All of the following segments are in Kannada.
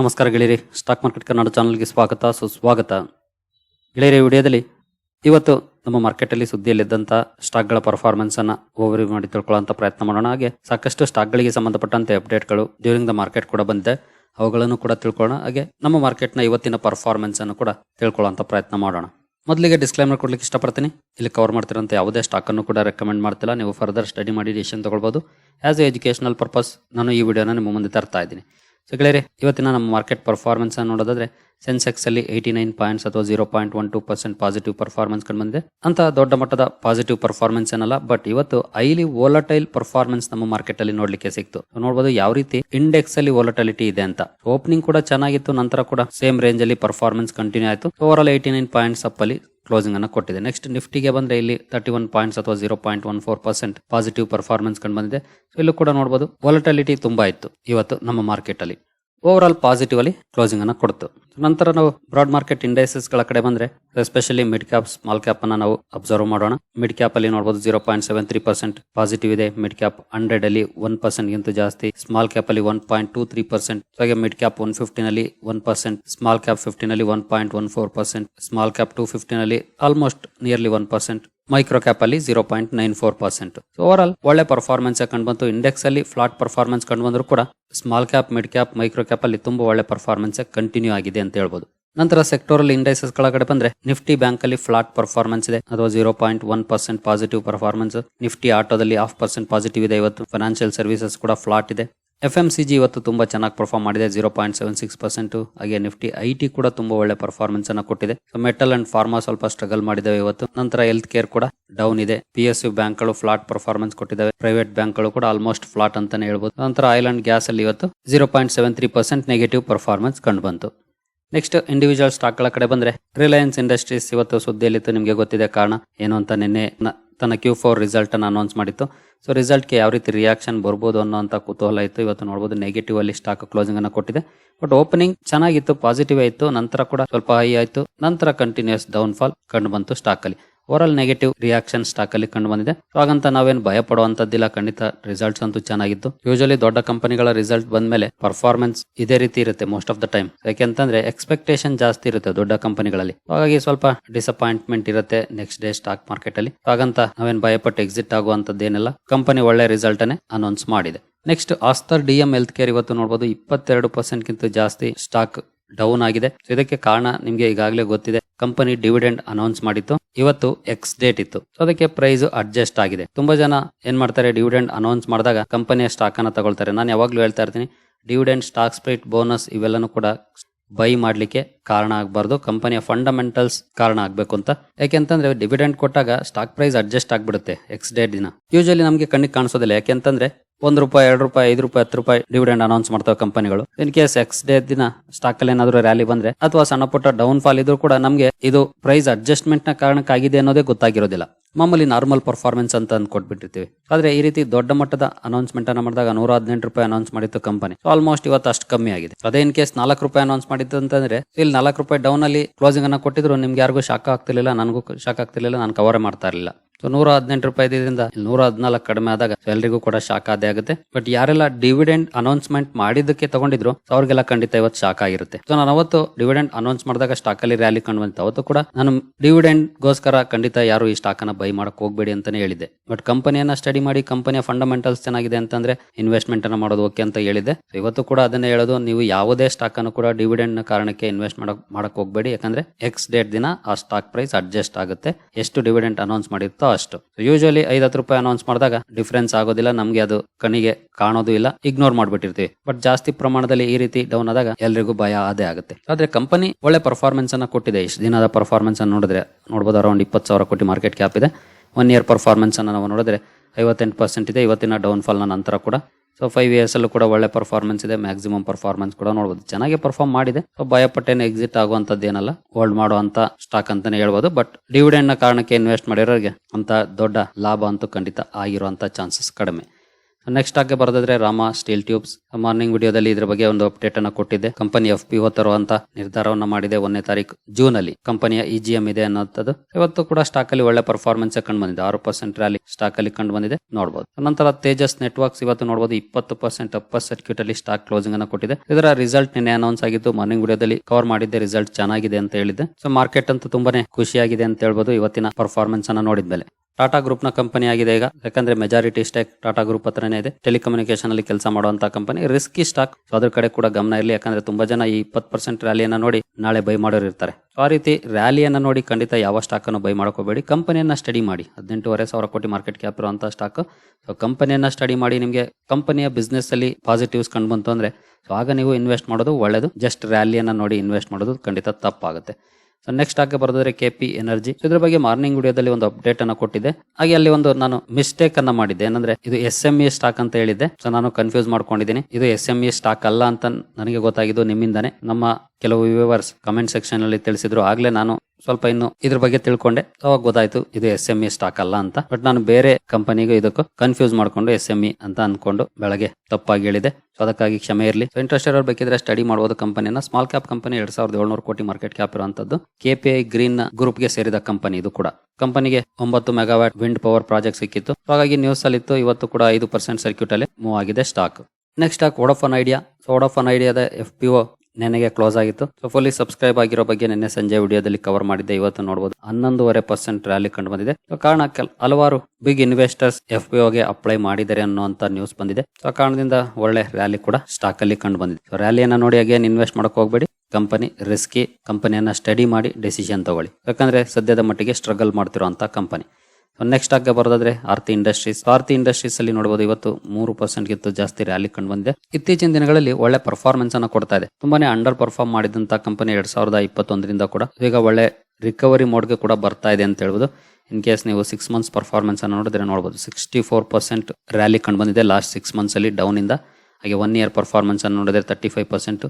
ನಮಸ್ಕಾರ ಗೆಳೆಯರಿ ಸ್ಟಾಕ್ ಮಾರ್ಕೆಟ್ ಕನ್ನಡ ಚಾನಲ್ಗೆ ಸ್ವಾಗತ, ಸುಸ್ವಾಗತ. ಗೆಳೆಯರಿ ವಿಡಿಯೋದಲ್ಲಿ ಇವತ್ತು ನಮ್ಮ ಮಾರ್ಕೆಟಲ್ಲಿ ಸುದ್ದಿಯಲ್ಲಿದ್ದಂಥ ಸ್ಟಾಕ್ಗಳ ಪರ್ಫಾರ್ಮೆನ್ಸ್ ಅನ್ನ ಓವರ್ ಮಾಡಿ ತಿಳ್ಕೊಳ್ಳೋಂಥ ಪ್ರಯತ್ನ ಮಾಡೋಣ. ಹಾಗೆ ಸಾಕಷ್ಟು ಸ್ಟಾಕ್ಗಳಿಗೆ ಸಂಬಂಧಪಟ್ಟಂತೆ ಅಪ್ಡೇಟ್ಗಳು ಡ್ಯೂರಿಂಗ್ ದ ಮಾರ್ಕೆಟ್ ಕೂಡ ಬಂದಿದೆ. ಅವುಗಳನ್ನು ಕೂಡ ತಿಳ್ಕೊಳ್ಳೋಣ. ಹಾಗೆ ನಮ್ಮ ಮಾರ್ಕೆಟ್ನ ಇವತ್ತಿನ ಪರ್ಫಾರ್ಮೆನ್ಸ್ ಅನ್ನು ಕೂಡ ತಿಳ್ಕೊಳ್ಳೋಂಥ ಪ್ರಯತ್ನ ಮಾಡೋಣ. ಮೊದಲಿಗೆ ಡಿಸ್ಕ್ಲೈಮರ್ ಕೊಡ್ಲಿಕ್ಕೆ ಇಷ್ಟಪಡ್ತೀನಿ. ಇಲ್ಲಿ ಕವರ್ ಮಾಡ್ತಿರೋಂಥ ಯಾವುದೇ ಸ್ಟಾಕನ್ನು ಕೂಡ ರೆಕಮೆಂಡ್ ಮಾಡ್ತಿಲ್ಲ. ನೀವು ಫರ್ದರ್ ಸ್ಟಡಿ ಮಾಡಿ ಡಿಸಿಷನ್ ತೊಗೊಳ್ಬೋದು. ಆಸ್ ಎ ಎಜುಕೇಷನಲ್ ಪರ್ಪಸ್ ನಾನು ಈ ವಿಡಿಯೋನ ನಿಮ್ಮ ಮುಂದೆ ತರ್ತಾ ಇದ್ದೀನಿ. ಸೊ ಗೆಳೆಯರೆ ಇವತ್ತಿನ ನಮ್ಮ ಮಾರ್ಕೆಟ್ ಪರ್ಫಾರ್ಮೆನ್ಸ್ ನೋಡೋದಾದ್ರೆ ಸೆನ್ಸೆಕ್ಸ್ ಅಲ್ಲಿ ಏಯ್ಟಿ ನೈನ್ ಪಾಯಿಂಟ್ಸ್ ಅಥವಾ zero point one two percent positive performance ಕಂಡು ಬಂದಿದೆ. ಅಂತ ದೊಡ್ಡ ಮಟ್ಟದ ಪಾಸಿಟಿವ್ ಪರ್ಫಾರ್ಮೆನ್ಸ್ ಏನಲ್ಲ ಬಟ್ ಇವತ್ತು ಐಲಿ ವೋಲಟೈಲ್ ಪರ್ಫಾರ್ಮೆನ್ಸ್ ನಮ್ಮ ಮಾರ್ಕೆಟ್ ಅಲ್ಲಿ ನೋಡ್ಲಿಕ್ಕೆ ಸಿಕ್ತು. ನೋಡಬಹುದು ಯಾವ ರೀತಿ ಇಂಡೆಕ್ಸ್ ಅಲ್ಲಿ ವೋಲಟಿಲಿಟಿ ಇದೆ ಅಂತ. ಓಪನಿಂಗ್ ಕೂಡ ಚೆನ್ನಾಗಿತ್ತು, ನಂತರ ಕೂಡ ಸೇಮ್ ರೇಂಜ್ ಅಲ್ಲಿ ಪರ್ಫಾರ್ಮೆನ್ಸ್ ಕಂಟಿನ್ಯೂ ಆಯಿತು. Over all eighty nine points up ಅಲ್ಲಿ ಕ್ಲೋಸಿಂಗ್ ಅನ್ನು ಕೊಟ್ಟಿದೆ. ನೆಕ್ಸ್ಟ್ ನಿಫ್ಟಿಗೆ ಬಂದ್ರೆ ಇಲ್ಲಿ ತರ್ಟಿ ಒನ್ ಪಾಯಿಂಟ್ಸ್ ಅಥವಾ zero point one four percent positive performance ಕಂಡು ಬಂದಿದೆ. ಇಲ್ಲೂ ಕೂಡ ನೋಡಬಹುದು ವಾಲಟಿಲಿಟಿ ತುಂಬಾ ಇತ್ತು ಇವತ್ತು ನಮ್ಮ ಮಾರ್ಕೆಟ್ ಅಲ್ಲಿ. ಓವರ್ ಆಲ್ ಪಾಸಿಟಿವ್ ಅಲ್ಲಿ ಕ್ಲೋಸಿಂಗ್ ಅನ್ನ ಕೊಡ್ತು ನಂತರ ನಾವು ಬ್ರಾಡ್ ಮಾರ್ಕೆಟ್ ಇಂಡೈಸಸ್ಗಳ ಕಡೆ ಬಂದ್ರೆ especially mid cap small cap ಅನ್ನ ನಾವು ಅಬ್ಸರ್ವ್ ಮಾಡೋಣ. ಮಿಡ್ ಕ್ಯಾಪ್ ಅಲ್ಲಿ ನೋಡಬಹುದು zero point seven three percent positive ಇದೆ. ಮಿಡ್ ಕ್ಯಾಪ್ ಹಂಡ್ರೆಡ್ ಅಲ್ಲಿ ಒನ್ ಪರ್ಸೆಂಟ್ ಗಿಂತ ಜಾಸ್ತಿ. ಸ್ಮಾಲ್ ಕ್ಯಾಪ್ ಅಲ್ಲಿ one point two three percent ಹಾಗೆ ಮಿಡ್ ಕ್ಯಾಪ್ ಒನ್ ಫಿಫ್ಟೀನ್ ಅಲ್ಲಿ one percent small cap fifteen ಅಲ್ಲಿ one point one four percent small cap two fifteen ಅಲ್ಲಿ almost nearly one percent micro cap ಅಲ್ಲಿ zero point nine four percent over all ಒಳ್ಳೆ ಪರ್ಫಾರ್ಮೆನ್ಸ್ ಕಂಡು ಬಂತು ಇಂಡೆಕ್ಸ್ ಅಲ್ಲಿ ಫ್ಲಾಟ್ ಪರ್ಫಾರ್ಮೆನ್ಸ್ ಕಂಡು ಬಂದ್ರು ಕೂಡ small cap mid cap micro cap ಅಲ್ಲಿ ತುಂಬಾ ಒಳ್ಳೆ ಪರ್ಫಾರ್ಮೆನ್ಸ್ ಕಂಟಿನ್ಯೂ ಆಗಿದೆ ಅಂತ ಹೇಳ್ಬೋದು. ನಂತರ ಸೆಕ್ಟೋರಲ್ ಇಂಡೈಸಸ್ ಕೆಳಗಡೆ ಬಂದ್ರೆ ನಿಫ್ಟಿ ಬ್ಯಾಂಕ್ ಅಲ್ಲಿ ಫ್ಲಾಟ್ ಪರ್ಫಾರ್ಮೆನ್ಸ್ ಇದೆ. ಅಥವಾ zero point one percent positive performance Nifty ಆಟೋದಲ್ಲಿ ಹಾಫ್ ಪರ್ಸೆಂಟ್ ಪಾಸಿಟಿವ್ ಇದೆ. ಇವತ್ತು ಫೈನಾನ್ಷಿಯಲ್ ಸರ್ವಿಸಸ್ ಕೂಡ ಫ್ಲಾಟ್ ಇದೆ. ಎಫ್ ಎಂ ಸಿ ಜಿ ಇವತ್ತು ತುಂಬ ಚೆನ್ನಾಗಿ ಪರ್ಫಾರ್ಮ್ ಮಾಡಿದೆ zero point seven six percent ಹಾಗೆ ನಿಫ್ಟಿ ಐ ಟಿ ಕೂಡ ತುಂಬಾ ಒಳ್ಳೆ ಪರ್ಫಾರ್ಮೆನ್ಸ್ ಅನ್ನು ಕೊಟ್ಟಿದೆ. ಸೊ ಮೆಟಲ್ ಅಂಡ್ ಫಾರ್ಮಾ ಸ್ವಲ್ಪ ಸ್ಟ್ರಗಲ್ ಮಾಡಿದ್ದಾವೆ ಇವತ್ತು. ನಂತರ ಹೆಲ್ತ್ ಕೇರ್ ಕೂಡ ಡೌನ್ ಇದೆ. ಪಿ ಎಸ್ ಯು ಬ್ಯಾಂಕ್ಗಳು ಫ್ಲಾಟ್ ಪರ್ಫಾರ್ಮೆನ್ಸ್ ಕೊಟ್ಟಿದ್ದಾವೆ. ಪ್ರೈವೇಟ್ ಬ್ಯಾಂಕ್ಗಳು ಕೂಡ ಆಲ್ಮೋಸ್ಟ್ ಫ್ಲಾಟ್ ಅಂತಾನೆ ಹೇಳ್ಬೋದು. ನಂತರ ಅಂಡ್ ಗ್ಯಾಸ್ ಅಲ್ಲಿ ಇವತ್ತು zero point seven three percent negative performance ಕಂಡು ಬಂತು. ನೆಕ್ಸ್ಟ್ ಇಂಡಿವಿಜುವಲ್ ಸ್ಟಾಕ್ಗಳ ಕಡೆ ಬಂದ್ರೆ ರಿಲಯನ್ಸ್ ಇಂಡಸ್ಟ್ರೀಸ್ ಇವತ್ತು ಸುದ್ದಿಯಲ್ಲಿತ್ತು. ನಿಮಗೆ ಗೊತ್ತಿದೆ ಕಾರಣ ಏನು ಅಂತ ನಿನ್ನೆ ತನ್ನ ಕ್ಯೂ ಫೋರ್ ರಿಸಲ್ಟ್ ಅನ್ನು ಅನೌನ್ಸ್ ಮಾಡಿತ್ತು. ಸೊ ರಿಸಲ್ಟ್ಗೆ ಯಾವ ರೀತಿ ರಿಯಾಕ್ಷನ್ ಬರ್ಬೋದು ಅನ್ನೋಂಥ ಕುತೂಹಲ ಇತ್ತು. ಇವತ್ತು ನೋಡಬಹುದು ನೆಗೆಟಿವ್ ಅಲ್ಲಿ ಸ್ಟಾಕ್ ಕ್ಲೋಸಿಂಗ್ ಅನ್ನು ಕೊಟ್ಟಿದೆ. ಬಟ್ ಓಪನಿಂಗ್ ಚೆನ್ನಾಗಿತ್ತು ಪಾಸಿಟಿವ್ ಆಯಿತು. ನಂತರ ಕೂಡ ಸ್ವಲ್ಪ ಹೈ ಆಯಿತು. ನಂತರ ಕಂಟಿನ್ಯೂಸ್ ಡೌನ್ ಫಾಲ್ ಕಂಡು ಬಂತು ಸ್ಟಾಕ್ ಅಲ್ಲಿ. ಓವರಾಲ್ ನೆಗೆಟಿವ್ ರಿಯಾಕ್ಷನ್ ಸ್ಟಾಕ್ ಅಲ್ಲಿ ಕಂಡು ಬಂದಿದೆ ಹಾಗಂತ ನಾವೇನು ಭಯ ಪಡುವಂತದ್ದಿಲ್ಲ ಖಂಡಿತ ರಿಸಲ್ಟ್ಸ್ ಅಂತೂ ಚೆನ್ನಾಗಿತ್ತು. ಯೂಶಲಿ ದೊಡ್ಡ ಕಂಪನಿಗಳ ರಿಸಲ್ಟ್ ಬಂದ ಮೇಲೆ ಪರ್ಫಾರ್ಮೆನ್ಸ್ ಇದೇ ರೀತಿ ಇರುತ್ತೆ ಮೋಸ್ಟ್ ಆಫ್ ದ ಟೈಮ್ ಯಾಕೆಂತಂದ್ರೆ ಎಕ್ಸ್ಪೆಕ್ಟೇಷನ್ ಜಾಸ್ತಿ ಇರುತ್ತೆ ದೊಡ್ಡ ಕಂಪನಿಗಳಲ್ಲಿ. ಹಾಗಾಗಿ ಸ್ವಲ್ಪ ಡಿಸಪಾಯಿಂಟ್ಮೆಂಟ್ ಇರುತ್ತೆ ನೆಕ್ಸ್ಟ್ ಡೇ ಸ್ಟಾಕ್ ಮಾರ್ಕೆಟ್ ಅಲ್ಲಿ. ಹಾಗಂತ ನಾವೇನ್ ಭಯಪಟ್ಟು ಎಕ್ಸಿಟ್ ಆಗುವಂತದ್ದೇನಿಲ್ಲ. ಕಂಪನಿ ಒಳ್ಳೆ ರಿಸಲ್ಟ್ ಅನ್ನೇ ಅನೌನ್ಸ್ ಮಾಡಿದೆ. Next Aster D M health care ಇವತ್ತು ನೋಡಬಹುದು ಇಪ್ಪತ್ತೆರಡು ಪರ್ಸೆಂಟ್ ಗಿಂತ ಜಾಸ್ತಿ ಸ್ಟಾಕ್ ಡೌನ್ ಆಗಿದೆ. ಸೊ ಇದಕ್ಕೆ ಕಾರಣ ನಿಮ್ಗೆ ಈಗಾಗಲೇ ಗೊತ್ತಿದೆ. ಕಂಪನಿ ಡಿವಿಡೆಂಡ್ ಅನೌನ್ಸ್ ಮಾಡಿತ್ತು. ಇವತ್ತು ಎಕ್ಸ್ ಡೇಟ್ ಇತ್ತು. ಸೊ ಅದಕ್ಕೆ ಪ್ರೈಸ್ ಅಡ್ಜಸ್ಟ್ ಆಗಿದೆ. ತುಂಬಾ ಜನ ಏನ್ ಮಾಡ್ತಾರೆ? ಡಿವಿಡೆಂಡ್ ಅನೌನ್ಸ್ ಮಾಡಿದಾಗ ಕಂಪನಿಯ ಸ್ಟಾಕ್ ಅನ್ನ ತಗೊಳ್ತಾರೆ. ನಾನು ಯಾವಾಗ್ಲೂ ಹೇಳ್ತಾ ಇರ್ತೀನಿ ಡಿವಿಡೆಂಡ್ ಸ್ಟಾಕ್ ಸ್ಪ್ಲಿಟ್ ಬೋನಸ್ ಇವೆಲ್ಲನೂ ಕೂಡ ಬೈ ಮಾಡ್ಲಿಕ್ಕೆ ಕಾರಣ ಆಗಬಾರ್ದು. ಕಂಪನಿಯ ಫಂಡಮೆಂಟಲ್ಸ್ ಕಾರಣ ಆಗಬೇಕು ಅಂತ. ಯಾಕೆಂತಂದ್ರೆ ಡಿವಿಡೆಂಡ್ ಕೊಟ್ಟಾಗ ಸ್ಟಾಕ್ ಪ್ರೈಸ್ ಅಡ್ಜಸ್ಟ್ ಆಗ್ಬಿಡುತ್ತೆ ಎಕ್ಸ್ ಡೇಟ್ ದಿನ. ಯೂಶಲಿ ನಮಗೆ ಕಣ್ಣಿಗೆ ಕಾಣಿಸೋದಿಲ್ಲ. ಯಾಕೆಂತಂದ್ರೆ ಒಂದ್ ರೂಪಾಯಿ, ಎರಡು ರೂಪಾಯಿ, ಐದು ರೂಪಾಯಿ, ಹತ್ತು ರೂಪಾಯಿ ಡಿವಿಡೆಂಡ್ ಅನೌನ್ಸ್ ಮಾಡ್ತಾವೆ ಕಂಪನಿಗಳು. ಇನ್ ಕೇಸ್ ಎಕ್ಸ್ ಡೇ ದಿನ ಸ್ಟಾಕ್ ಅಲ್ಲಿ ಏನಾದ್ರು ರ್ಯಾಲಿ ಬಂದ್ರೆ ಅಥವಾ ಸಣ್ಣ ಪುಟ್ಟ ಡೌನ್ ಫಾಲ್ ಇದ್ರೂ ಕೂಡ ನಮಗೆ ಇದು ಪ್ರೈಸ್ ಅಡ್ಜಸ್ಟ್ಮೆಂಟ್ನ ಕಾರಣಕ್ಕಾಗಿದೆ ಅನ್ನೋದೇ ಗೊತ್ತಾಗಿರೋದಿಲ್ಲ. ಮಾಮೂಲಿ ನಾರ್ಮಲ್ ಪರ್ಫಾರ್ಮೆನ್ಸ್ ಅಂತ ಕೊಟ್ಬಿಟ್ಟಿರ್ತೀವಿ ಆದ್ರೆ ಈ ರೀತಿ ದೊಡ್ಡ ಮಟ್ಟದ ಅನೌನ್ಸ್ಮೆಂಟ್ ಅನ್ನ ಮಾಡಿದಾಗ ನೂರ ಹದಿನೆಂಟು ರೂಪಾಯಿ ಅನೌನ್ಸ್ ಮಾಡಿತ್ತು ಕಂಪನಿ ಆಲ್ಮೋಸ್ಟ್ ಇವತ್ತು ಅಷ್ಟು ಕಮ್ಮಿ ಆಗಿದೆ. ಅದೇ ಇನ್ ಕೇಸ್ ನಾಲ್ಕು ರೂಪಾಯಿ ಅನೌನ್ಸ್ ಮಾಡಿತ್ತು ಅಂತಂದ್ರೆ ಇಲ್ಲಿ ನಾಲ್ಕು ರೂಪಾಯಿ ಡೌನ್ ಅಲ್ಲಿ ಕ್ಲೋಸಿಂಗ್ ಅನ್ನ ಕೊಟ್ಟಿದ್ರು ನಿಮ್ಗೆ ಯಾರಿಗೂ ಶಾಕ್ ಆಗ್ತಿರ್ಲಿಲ್ಲ, ನನಗೂ ಶಾಕ್ ಆಗ್ತಿರ್ಲಿಲ್ಲ, ನಾನು ಕವರ್ ಮಾಡ್ತಾ ಇರಲಿಲ್ಲ. ನೂರ ಹದಿನೆಂಟು ರೂಪಾಯಿ ಇದರಿಂದ ನೂರ ಹದಿನಾಲ್ಕು ಕಡಿಮೆ ಆದಾಗ ಎಲ್ಲರಿಗೂ ಕೂಡ ಶಾಕ್ ಅದೇ ಆಗುತ್ತೆ. ಬಟ್ ಯಾರೆಲ್ಲ ಡಿವಿಡೆಂಡ್ ಅನೌನ್ಸ್ಮೆಂಟ್ ಮಾಡಿದ್ದಕ್ಕೆ ತಗೊಂಡಿದ್ರು ಅವ್ರಿಗೆಲ್ಲ ಖಂಡಿತ ಇವತ್ತು ಶಾಕ್ ಆಗಿರುತ್ತೆ. ಸೊ ನಾನು ಅವತ್ತು ಡಿವಿಡೆಂಡ್ ಅನೌನ್ಸ್ ಮಾಡಿದಾಗ ಸ್ಟಾಕ್ ಅಲ್ಲಿ ರ್ಯಾಲಿ ಕಂಡು ಬಂತು ಅವತ್ತು ಕೂಡ ನಾನು ಡಿವಿಡೆಂಡ್ ಗೋಸ್ಕರ ಖಂಡಿತ ಯಾರು ಈ ಸ್ಟಾಕ್ ಅನ್ನ ಬೈ ಮಾಡಕ್ ಹೋಗ್ಬೇಡಿ ಅಂತಾನೆ ಹೇಳಿದೆ ಬಟ್ ಕಂಪನಿಯನ್ನ ಸ್ಟಡಿ ಮಾಡಿ ಕಂಪನಿಯ ಫಂಡಮೆಂಟಲ್ಸ್ ಚೆನ್ನಾಗಿದೆ ಅಂತಂದ್ರೆ ಇನ್ವೆಸ್ಟ್ಮೆಂಟ್ ಅನ್ನ ಮಾಡೋದು ಓಕೆ ಅಂತ ಹೇಳಿದೆ ಇವತ್ತು ಕೂಡ ಅದನ್ನ ಹೇಳೋದು, ನೀವು ಯಾವುದೇ ಸ್ಟಾಕ್ ಅನ್ನು ಕೂಡ ಡಿವಿಡೆಂಡ್ನ ಕಾರಣಕ್ಕೆ ಇನ್ವೆಸ್ಟ್ ಮಾಡಕ್ ಮಾಡಕ್ ಹೋಗ್ಬೇಡಿ. ಯಾಕಂದ್ರೆ ಎಕ್ಸ್ ಡೇಟ್ ದಿನ ಆ ಸ್ಟಾಕ್ ಪ್ರೈಸ್ ಅಡ್ಜಸ್ಟ್ ಆಗುತ್ತೆ. ಎಷ್ಟು ಡಿವಿಡೆಂಟ್ ಅನೌನ್ಸ್ ಮಾಡಿರುತ್ತೋ ಅಷ್ಟು. ಯೂಶಲಿ ಐದ್, ಹತ್ತು ರೂಪಾಯಿ ಅನೌನ್ಸ್ ಮಾಡಿದಾಗ ಡಿಫ್ರೆನ್ಸ್ ಆಗೋದಿಲ್ಲ. ನಮ್ಗೆ ಅದು ಕಣ್ಣಿಗೆ ಕಾಣೋದು ಇಲ್ಲ. ಇಗ್ನೋರ್ ಮಾಡ್ಬಿಟ್ಟಿರ್ತೀವಿ. ಬಟ್ ಜಾಸ್ತಿ ಪ್ರಮಾಣದಲ್ಲಿ ಈ ರೀತಿ ಡೌನ್ ಆದಾಗ ಎಲ್ರಿಗೂ ಭಯ ಅದೇ ಆಗುತ್ತೆ. ಆದ್ರೆ ಕಂಪನಿ ಒಳ್ಳೆ ಪರ್ಫಾರ್ಮೆನ್ಸ್ ಅನ್ನ ಕೊಟ್ಟಿದೆ. ಇಷ್ಟು ದಿನದ ಪರ್ಫಾರ್ಮೆನ್ಸ್ ಅನ್ನು ನೋಡಿದ್ರೆ ನೋಡಬಹುದು ಅರೌಂಡ್ ಇಪ್ಪತ್ತು ಸಾವಿರ ಕೋಟಿ ಮಾರ್ಕೆಟ್ ಕ್ಯಾಪ್ ಇದೆ. ಒನ್ ಇಯರ್ ಪರ್ಫಾರ್ಮೆನ್ಸ್ ಅನ್ನ ನಾವು ನೋಡಿದ್ರೆ ಐವತ್ತೆಂಟು ಪರ್ಸೆಂಟ್ ಇದೆ. ಇವತ್ತಿನ ಡೌನ್ ಫಾಲ್ ನಂತರ ಕೂಡ ಸೊ ಫೈವ್ ಇಯರ್ಸ್ ಅಲ್ಲೂ ಕೂಡ ಒಳ್ಳೆ ಪರ್ಫಾರ್ಮೆನ್ಸ್ ಇದೆ. ಮ್ಯಾಕ್ಸಿಮಮ್ ಪರ್ಫಾರ್ಮೆನ್ಸ್ ಕೂಡ ನೋಡಬಹುದು ಚೆನ್ನಾಗಿ ಪರ್ಫಾರ್ಮ್ ಮಾಡಿದೆ. ಸೊ ಭಯಪಟ್ಟೇನು ಎಕ್ಸಿಟ್ ಆಗುವಂತದ್ದು ಏನಲ್ಲ. ಹೋಲ್ಡ್ ಮಾಡುವಂತ ಸ್ಟಾಕ್ ಅಂತಾನೆ ಹೇಳ್ಬೋದು. ಬಟ್ ಡಿವಿಡೆಂಡ್ನ ಕಾರಣಕ್ಕೆ ಇನ್ವೆಸ್ಟ್ ಮಾಡಿರೋರಿಗೆ ಅಂತ ದೊಡ್ಡ ಲಾಭ ಅಂತೂ ಖಂಡಿತ ಆಗಿರುವಂತ ಚಾನ್ಸಸ್ ಕಡಿಮೆ. ನೆಕ್ಸ್ಟ್ ಆಗಿ ಬರೋದಾದ್ರೆ ರಾಮ ಸ್ಟೀಲ್ ಟ್ಯೂಬ್ಸ್ ಮಾರ್ನಿಂಗ್ ವಿಡಿಯೋದಲ್ಲಿ ಇದ್ರ ಬಗ್ಗೆ ಒಂದು ಅಪ್ಡೇಟ್ ಅನ್ನ ಕೊಟ್ಟಿದ್ದೆ. ಕಂಪನಿ ಎಫ್ ಪಿ ತರುವಂತ ನಿರ್ಧಾರವನ್ನು ಮಾಡಿದೆ ಒಂದನೇ ತಾರೀಕು ಜೂನ್ ಅಲ್ಲಿ. ಕಂಪನಿಯ ಇಜಿಎಂ ಇದೆ ಅನ್ನೋದು ಇವತ್ತು ಕೂಡ ಸ್ಟಾಕ್ ಅಲ್ಲಿ ಒಳ್ಳೆ ಪರ್ಫಾರ್ಮೆನ್ಸ್ ಕಂಡು ಬಂದಿದೆ. ಆರು ಪರ್ಸೆಂಟ್ ರ್ಯಾಲಿ ಸ್ಟಾಕ್ ಅಲ್ಲಿ ಕಂಡು ಬಂದಿದೆ. ನೋಡಬಹುದು ನಂತರ ತೇಜಸ್ ನೆಟ್ವರ್ಕ್ಸ್ ಇವತ್ತು ನೋಡಬಹುದು ಇಪ್ಪತ್ತು ಪರ್ಸೆಂಟ್ ಅಪ್ಪರ್ ಸರ್ಕ್ಯೂಟ್ ಅಲ್ಲಿ ಸ್ಟಾಕ್ ಕ್ಲೋಸಿಂಗ್ ಅನ್ನ ಕೊಟ್ಟಿದೆ. ಇದರ ರಿಸಲ್ಟ್ ನಿನ್ನೆ ಅನೌನ್ಸ್ ಆಗಿದ್ದು ಮಾರ್ನಿಂಗ್ ವಿಡಿಯೋದಲ್ಲಿ ಕವರ್ ಮಾಡಿದ್ದೆ. ರಿಸಲ್ಟ್ ಚೆನ್ನಾಗಿದೆ ಅಂತ ಹೇಳಿದೆ ಸೊ ಮಾರ್ಕೆಟ್ ಅಂತೂ ತುಂಬಾನೇ ಖುಷಿಯಾಗಿದೆ ಅಂತ ಹೇಳ್ಬೋದು ಇವತ್ತಿನ ಪರ್ಫಾರ್ಮೆನ್ಸ್ ಅನ್ನ ನೋಡಿದ್ಮೇಲೆ. ಟಾಟಾ ಗ್ರೂಪ್ನ ಕಂಪನಿ ಆಗಿದೆ ಈಗ. ಯಾಕಂದ್ರೆ ಮೆಜಾರಿಟಿ ಸ್ಟಾಕ್ ಟಾಟಾ ಗ್ರೂಪ್ ಹತ್ರನೇ ಇದೆ. ಟೆಲಿಕಮ್ಯುನಿಕೇಶನ್ ಅಲ್ಲಿ ಕೆಲಸ ಮಾಡುವಂತಹ ಕಂಪನಿ. ರಿಸ್ಕಿ ಸ್ಟಾಕ್ ಸೊ ಅದ್ರ ಕಡೆ ಕೂಡ ಗಮನ ಇರಲಿ. ಯಾಕಂದ್ರೆ ತುಂಬಾ ಜನ ಈ ಇಪ್ಪತ್ತು ಪರ್ಸೆಂಟ್ ರ್ಯಾಲಿಯನ್ನ ನೋಡಿ ನಾಳೆ ಬೈ ಮಾಡೋರು ಇರ್ತಾರೆ. ಆ ರೀತಿ ರ್ಯಾಲಿಯನ್ನ ನೋಡಿ ಖಂಡಿತ ಯಾವ ಸ್ಟಾಕ್ ಅನ್ನು ಬೈ ಮಾಡ್ಕೋಬೇಡಿ. ಕಂಪನಿಯನ್ನ ಸ್ಟಡಿ ಮಾಡಿ. ಹದಿನೆಂಟುವರೆ ಸಾವಿರ ಕೋಟಿ ಮಾರ್ಕೆಟ್ ಕ್ಯಾಪ್ ಇರುವಂತಹ ಸ್ಟಾಕ್ ಸೊ ಕಂಪನಿಯನ್ನ ಸ್ಟಡಿ ಮಾಡಿ ನಿಮಗೆ ಕಂಪನಿಯ ಬಿಸ್ನೆಸ್ ಅಲ್ಲಿ ಪಾಸಿಟಿವ್ಸ್ ಕಂಡು ಬಂತು ಅಂದ್ರೆ ಸೊ ಆಗ ನೀವು ಇನ್ವೆಸ್ಟ್ ಮಾಡೋದು ಒಳ್ಳೇದು. ಜಸ್ಟ್ ರ್ಯಾಲಿಯನ್ನ ನೋಡಿ ಇನ್ವೆಸ್ಟ್ ಮಾಡೋದು ಖಂಡಿತ ತಪ್ಪಾಗುತ್ತೆ. ಸೊ ನೆಕ್ಸ್ಟ್ ಆಗಿ ಬರೋದಾದ್ರೆ ಕೆ ಪಿ ಎನರ್ಜಿ ಇದ್ರ ಬಗ್ಗೆ ಮಾರ್ನಿಂಗ್ ವಿಡಿಯೋದಲ್ಲಿ ಒಂದು ಅಪ್ಡೇಟ್ ಅನ್ನು ಕೊಟ್ಟಿದೆ ಹಾಗೆ ಅಲ್ಲಿ ಒಂದು ನಾನು ಮಿಸ್ಟೇಕ್ ಅನ್ನ ಮಾಡಿದ್ದೆ. ಏನಂದ್ರೆ, ಇದು ಎಸ್ ಎಂ ಇ ಸ್ಟಾಕ್ ಅಂತ ಹೇಳಿದ್ದೆ. ಸೊ ನಾನು ಕನ್ಫ್ಯೂಸ್ ಮಾಡ್ಕೊಂಡಿದ್ದೀನಿ. ಇದು ಎಸ್ ಎಂ ಇ ಸ್ಟಾಕ್ ಅಲ್ಲ ಅಂತ ನನಗೆ ಗೊತ್ತಾಗಿದ್ದು ನಿಮ್ಮಿಂದಾನೆ. ನಮ್ಮ ಕೆಲವು ವ್ಯೂವರ್ಸ್ ಕಮೆಂಟ್ ಸೆಕ್ಷನ್ ಅಲ್ಲಿ ತಿಳಿಸಿದ್ರು. ಆಗ್ಲೇ ನಾನು ಸ್ವಲ್ಪ ಇನ್ನು ಇದ್ರ ಬಗ್ಗೆ ತಿಳ್ಕೊಂಡೆ. ಅವಾಗ ಗೊತ್ತಾಯ್ತು, ಇದು ಎಸ್ ಎಂ ಇ ಸ್ಟಾಕ್ ಅಲ್ಲ ಅಂತ. ಬಟ್ ನಾನು ಬೇರೆ ಕಂಪನಿಗೂ ಇದಕ್ಕೂ ಕನ್ಫ್ಯೂಸ್ ಮಾಡ್ಕೊಂಡು ಎಸ್ ಎಂ ಇ ಅಂತ ಅನ್ಕೊಂಡು ಬೆಳಗ್ಗೆ ತಪ್ಪಾಗಿ ಹೇಳಿದೆ ಅದಕ್ಕಾಗಿ ಕ್ಷಮೆ ಇರಲಿ. ಸೊ ಇಂಟ್ರೆಸ್ಟ್ ಇರೋರು ಬೇಕಿದ್ರೆ ಸ್ಟಡಿ ಮಾಡಬಹುದು ಕಂಪನಿನ ಸ್ಮಾಲ್ ಕ್ಯಾಪ್ ಕಂಪನಿ ಎರಡ್ ಸಾವಿರದ ಏಳ್ನೂರು ಕೋಟಿ ಮಾರ್ಕೆಟ್ ಕ್ಯಾಪ್ ಇರುವಂತದ್ದು. ಕೆಪಿಐ ಗ್ರೀನ್ ಗ್ರೂಪ್ಗೆ ಸೇರಿದ ಕಂಪನಿ ಇದು ಕೂಡ. ಕಂಪನಿಗೆ ಒಂಬತ್ತು ಮೆಗಾವ್ಯಾಟ್ ವಿಂಡ್ ಪವರ್ ಪ್ರಾಜೆಕ್ಟ್ ಸಿಕ್ಕಿತ್ತು. ಹಾಗಾಗಿ ನ್ಯೂಸ್ ಅಲ್ಲಿ ಇತ್ತು, ಇವತ್ತು ಕೂಡ ಐದು ಪರ್ಸೆಂಟ್ ಸರ್ಕ್ಯೂಟ್ ಅಲ್ಲಿ ಮೂವ್ ಆಗಿದೆ stock next stock Vodafone Idea so ಐಡಿಯಾದ F PO ನೆನೆಗೆ ಕ್ಲೋಸ್ ಆಗಿತ್ತು. ಸೊ ಫುಲ್ಲಿ ಸಬ್ಸ್ಕ್ರೈಬ್ ಆಗಿರೋ ಬಗ್ಗೆ ನಿನ್ನೆ ಸಂಜೆ ವಿಡಿಯೋದಲ್ಲಿ ಕವರ್ ಮಾಡಿದ್ದೆ. ಇವತ್ತು ನೋಡಬಹುದು ಹನ್ನೊಂದೂವರೆ ಪರ್ಸೆಂಟ್ ರ್ಯಾಲಿ ಕಂಡು ಬಂದಿದೆ. ಸೊ ಕಾರಣ ಕೆಲ, ಹಲವಾರು ಬಿಗ್ ಇನ್ವೆಸ್ಟರ್ಸ್ ಎಫ್ ಒಗೆ ಅಪ್ಲೈ ಮಾಡಿದ್ದಾರೆ ಅನ್ನುವಂತ ನ್ಯೂಸ್ ಬಂದಿದೆ. ಸೊ ಕಾರಣದಿಂದ ಒಳ್ಳೆ ರ್ಯಾಲಿ ಕೂಡ ಸ್ಟಾಕ್ ಅಲ್ಲಿ ಕಂಡು ಬಂದಿದೆ. ಸೊ ರ್ಯಾಲಿಯನ್ನ ನೋಡಿ ಅಗೇನ್ ಇನ್ವೆಸ್ಟ್ ಮಾಡಕ್ ಹೋಗ್ಬೇಡಿ. ಕಂಪನಿ ರಿಸ್ಕಿ ಕಂಪನಿಯನ್ನ ಸ್ಟಡಿ ಮಾಡಿ ಡೆಸಿಷನ್ ತಗೊಳ್ಳಿ. ಯಾಕಂದ್ರೆ ಸದ್ಯದ ಮಟ್ಟಿಗೆ ಸ್ಟ್ರಗಲ್ ಮಾಡ್ತಿರೋ ಕಂಪನಿ ನೆಕ್ಸ್ಟ್ ಆಗ ಬರೋದಾದ್ರೆ ಆರ್ತಿ ಇಂಡಸ್ಟ್ರೀಸ್. ಆರ್ತಿ ಇಂಡಸ್ಟ್ರೀಸ್ ಅಲ್ಲಿ ನೋಡಬಹುದು ಇವತ್ತು ಮೂರು ಪರ್ಸೆಂಟ್ ಗಿಂತ ಜಾಸ್ತಿ ರ್ಯಾಲಿ ಕಂಡು ಬಂದಿದೆ. ಇತ್ತೀಚಿನ ದಿನಗಳಲ್ಲಿ ಒಳ್ಳೆ ಪರ್ಫಾರ್ಮೆನ್ಸ್ ಅನ್ನ ಕೊಡ್ತಾ ಇದೆ. ತುಂಬಾನೇ ಅಂಡರ್ ಪರ್ಫಾರ್ಮ್ ಮಾಡಿದಂತ ಕಂಪನಿ ಎರಡ್ ಸಾವಿರದ ಇಪ್ಪತ್ತೊಂದರಿಂದ ಕೂಡ ಈಗ ಒಳ್ಳೆ ರಿಕವರಿ ಮೋಡ್ಗೆ ಕೂಡ ಬರ್ತಾ ಇದೆ ಅಂತ ಹೇಳ್ಬೋದು. ಇನ್ ಕೇಸ್ ನೀವು ಸಿಕ್ಸ್ ಮಂತ್ಸ್ ಪರ್ಫಾರ್ಮೆನ್ಸ್ ಅನ್ನು ನೋಡಿದ್ರೆ ನೋಡಬಹುದು ಸಿಕ್ಸ್ಟಿ ಫೋರ್ ಪರ್ಸೆಂಟ್ ರ್ಯಾಲಿ ಕಂಡು ಬಂದಿದೆ ಲಾಸ್ಟ್ ಸಿಕ್ಸ್ ಮಂತ್ಸ್ ಅಲ್ಲಿ ಡೌನ್ ಇಂದ. ಹಾಗೆ ಒನ್ ಇಯರ್ ಪರ್ಫಾರ್ಮೆನ್ಸ್ ಅನ್ನು ನೋಡಿದ್ರೆ thirty five percent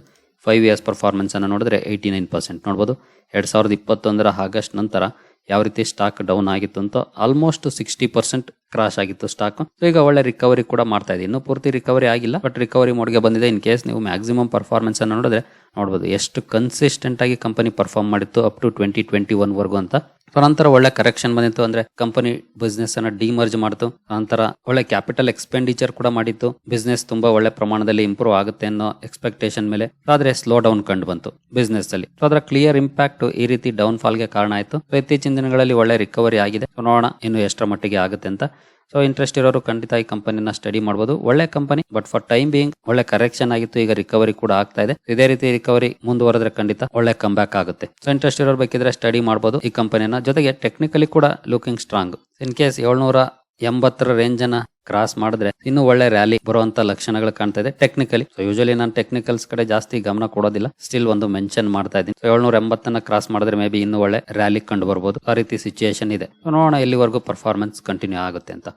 five years performance ಅನ್ನು ನೋಡಿದ್ರೆ ಏಯ್ಟಿ ನೈನ್ ಪರ್ಸೆಂಟ್ ನೋಡಬಹುದು ಎರಡ್ ಸಾವಿರದ ಇಪ್ಪತ್ತೊಂದರ ಆಗಸ್ಟ್ ನಂತರ ಯಾವ ರೀತಿ ಸ್ಟಾಕ್ ಡೌನ್ ಆಗಿತ್ತು ಅಂತ ಆಲ್ಮೋಸ್ಟ್ ಸಿಕ್ಸ್ಟಿ ಪರ್ಸೆಂಟ್ ಕ್ರಾಶ್ ಆಗಿತ್ತು ಸ್ಟಾಕ್ ಸೊ ಈಗ ಒಳ್ಳೆ ರಿಕವರಿ ಕೂಡ ಮಾಡ್ತಾ ಇದೆ. ಇನ್ನೂ ಪೂರ್ತಿ ರಿಕವರಿ ಆಗಿಲ್ಲ ಬಟ್ ರಿಕವರಿ ಮೋಡ್ಗೆ ಬಂದಿದೆ. ಇನ್ ಕೇಸ್ ನೀವು ಮ್ಯಾಕ್ಸಿಮಮ್ ಪರ್ಫಾರ್ಮೆನ್ಸ್ ಅನ್ನು ನೋಡಿದ್ರೆ ನೋಡಬಹುದು ಎಷ್ಟು ಕನ್ಸಿಸ್ಟೆಂಟ್ ಆಗಿ ಕಂಪನಿ ಪರ್ಫಾರ್ಮ್ ಮಾಡಿತ್ತು up to twenty twenty one ವರ್ಗು ಅಂತ. ಸೊ ನಂತರ ಒಳ್ಳೆ ಕರೆಕ್ಷನ್ ಬಂದಿತ್ತು ಅಂದ್ರೆ ಕಂಪನಿ ಬಿಸ್ನೆಸ್ ಅನ್ನ ಡಿಮರ್ಜ್ ಮಾಡಿತು. ನಂತರ ಒಳ್ಳೆ ಕ್ಯಾಪಿಟಲ್ ಎಕ್ಸ್ಪೆಂಡಿಚರ್ ಕೂಡ ಮಾಡಿತ್ತು. ಬಿಸ್ನೆಸ್ ತುಂಬಾ ಒಳ್ಳೆ ಪ್ರಮಾಣದಲ್ಲಿ ಇಂಪ್ರೂವ್ ಆಗುತ್ತೆ ಅನ್ನೋ ಎಕ್ಸ್ಪೆಕ್ಟೇಷನ್ ಮೇಲೆ ಆದ್ರೆ ಸ್ಲೋ ಡೌನ್ ಕಂಡು ಬಂತು ಬಿಸ್ನೆಸ್ ಅಲ್ಲಿ. ಸೊ ಅದರ ಕ್ಲಿಯರ್ ಇಂಪ್ಯಾಕ್ಟ್ ಈ ರೀತಿ ಡೌನ್ ಫಾಲ್ಗೆ ಕಾರಣ ಆಯ್ತು. ಇತ್ತೀಚಿನ ದಿನಗಳಲ್ಲಿ ಒಳ್ಳೆ ರಿಕವರಿ ಆಗಿದೆ. ನೋಡೋಣ ಇನ್ನು ಎಷ್ಟರ ಮಟ್ಟಿಗೆ ಆಗುತ್ತೆ ಅಂತ ಸೊ ಇಂಟ್ರೆಸ್ಟ್ ಇರೋರು ಖಂಡಿತ ಈ ಕಂಪನಿನ ಸ್ಟಡಿ ಮಾಡಬಹುದು ಒಳ್ಳೆ company but for time being ಒಳ್ಳೆ ಕರೆಕ್ಷನ್ ಆಗಿತ್ತು. ಈಗ ರಿಕವರಿ ಕೂಡ ಆಗ್ತಾ ಇದೆ. ಇದೇ ರೀತಿ ರಿಕವರಿ ಮುಂದುವರೆದ್ರೆ ಖಂಡಿತ ಒಳ್ಳೆ ಕಮ್ ಬ್ಯಾಕ್ ಆಗುತ್ತೆ. ಸೊ ಇಂಟ್ರೆಸ್ಟ್ ಇರೋರು ಬೇಕಿದ್ರೆ ಸ್ಟಡಿ ಮಾಡಬಹುದು ಈ ಕಂಪನಿನ ಜೊತೆಗೆ ಟೆಕ್ನಿಕಲಿ ಕೂಡ ಲುಕಿಂಗ್ ಸ್ಟ್ರಾಂಗ್ ಇನ್ ಕೇಸ್ ಏಳ್ನೂರ ಎಂಬತ್ತರ ರೇಂಜ್ ಅನ್ನ ಕ್ರಾಸ್ ಮಾಡಿದ್ರೆ ಇನ್ನು ಒಳ್ಳೆ ರ್ಯಾಲಿ ಬರುವಂತ ಲಕ್ಷಣಗಳು ಕಾಣ್ತಾ ಇದೆ ಟೆಕ್ನಿಕಲಿ ಸೊ ಯೂಶಲಿ ನಾನು ಟೆಕ್ನಿಕಲ್ಸ್ ಕಡೆ ಜಾಸ್ತಿ ಗಮನ ಕೊಡೋದಿಲ್ಲ. ಸ್ಟಿಲ್ ಒಂದು ಮೆನ್ಷನ್ ಮಾಡ್ತಾ ಇದ್ದೀನಿ. ಏಳ್ನೂರ ಎಂಬತ್ತನ್ನ ಕ್ರಾಸ್ ಮಾಡಿದ್ರೆ ಮೇ ಬಿ ಇನ್ನು ಒಳ್ಳೆ ರ್ಯಾಲಿ ಕಂಡು ಬರ್ಬೋದು. ಆ ರೀತಿ ಸಿಚುಯೇಷನ್ ಇದೆ. ನೋಡೋಣ ಎಲ್ಲಿವರೆಗೂ ಪರ್ಫಾರ್ಮೆನ್ಸ್ ಕಂಟಿನ್ಯೂ ಆಗುತ್ತೆ ಅಂತ.